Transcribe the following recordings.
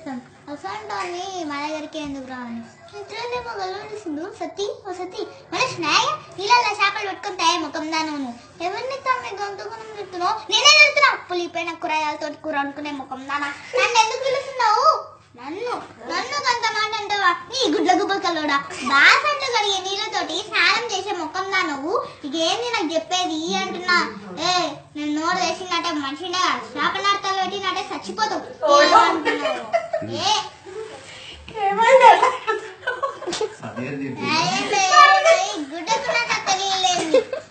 చేస్తాం అసంటాన్ని మన దగ్గరికి ఎందుకు రావాలి నిద్రలేమో గెలవనిస్తుంది సతి ఓ సతి. మన స్నేహ నీళ్ళ చేపలు పెట్టుకొని తాయి ముఖం దాను ఎవరిని తమ్మి గొంతుకుని తిడుతున్నావు నేనే తిడుతున్నా పులిపోయిన కూరగాయలతో కూర అనుకునే ముఖం దానా. నన్ను ఎందుకు పిలుస్తున్నావు? నన్ను. నన్ను కొంత మాట అంటావా? నీ గుడ్ల గుబ్బకలోడా బాసంట కడిగే నీళ్ళతోటి స్నానం చేసే ముఖం దా నువ్వు? ఇక నాకు చెప్పేది? అంటున్నా. ఏ నేను నోరు వేసినట్టే మనిషినే శాపనార్థాలు పెట్టినట్టే చచ్చిపోతావు ఏమనుకున్నావు? ఏ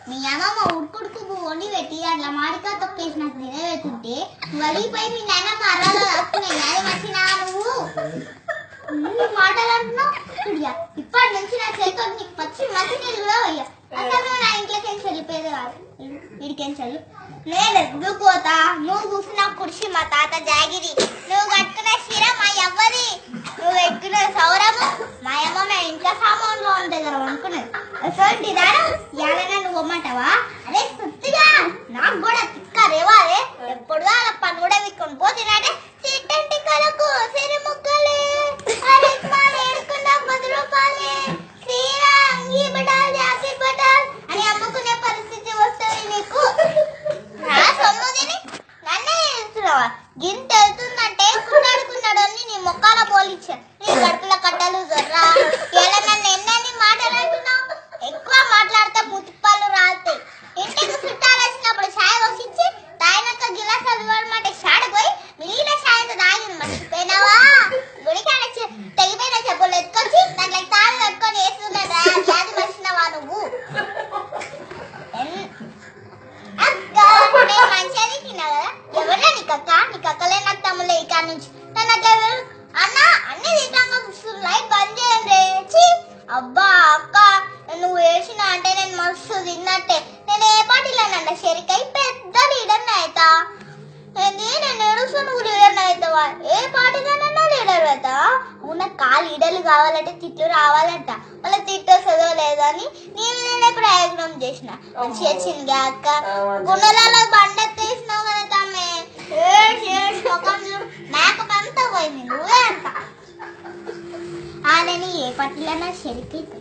మీ అమ్మమ్మ ఉడుకుడుకు వండి పెట్టి అట్లా మాడికా తొక్కేసి నాకు నిలబెట్టుంటే వలిపోయి మీ రాసుకున్నాయి అది మర్చినా నువ్వు నువ్వు మాటలు అంటున్నావు ఇప్పటి నుంచి నా చేతితో నీకు పచ్చి మంచి నీళ్ళు కూడా పోయా అసలు నా ఇంట్లోకి వెళ్ళిపోయేది కాదు వీడికేం చల్లు నేను పోతా నువ్వు కూర్చున్న కుర్చీ మా తాత జాగిరి. నువ్వు కట్టుకునే చీర మా ఎవ్వది నువ్వు పెట్టుకున్న సౌరము మా అమ్మ మా ఇంట్లో సామాన్లో ఉంటుంది అసలు దారం? ఎలాగైనా నువ్వు సుత్తిగా! నాకు కూడా తిక్క రేవాలే ఎప్పుడు అలా పని కూడా విక్కుని పోతున్నాడే చిట్టంటి కలకు సిరి ముక్కలే. అరే పది రూపాయలే. శ్రీరామ్ ఈ బటాల్ బటాల్ అని అమ్ముకునే పరిస్థితి వస్తుంది నీకు. నా సొమ్ము తిని. నన్నే చేస్తున్నావా గింత వెళ్తుందంటే కున్నాడుకున్నాడు అని నీ మొక్కల పోలిచ్చాను నీ కడుపుల కట్టలు జర్రా. లీడర్లు కావాలంటే తిట్లు రావాలంట. వాళ్ళ తిట్టు వస్తుందో లేదో అని నీ మీదనే ప్రయోగం చేసిన. మంచి వచ్చింది అక్క. గుండెలలో బండెత్తేసినావు కదా తమ్మే. మేకప్ అంతా పోయింది. నువ్వే అంత ఆడని ఏ పట్టిలన్నా షెరికైతే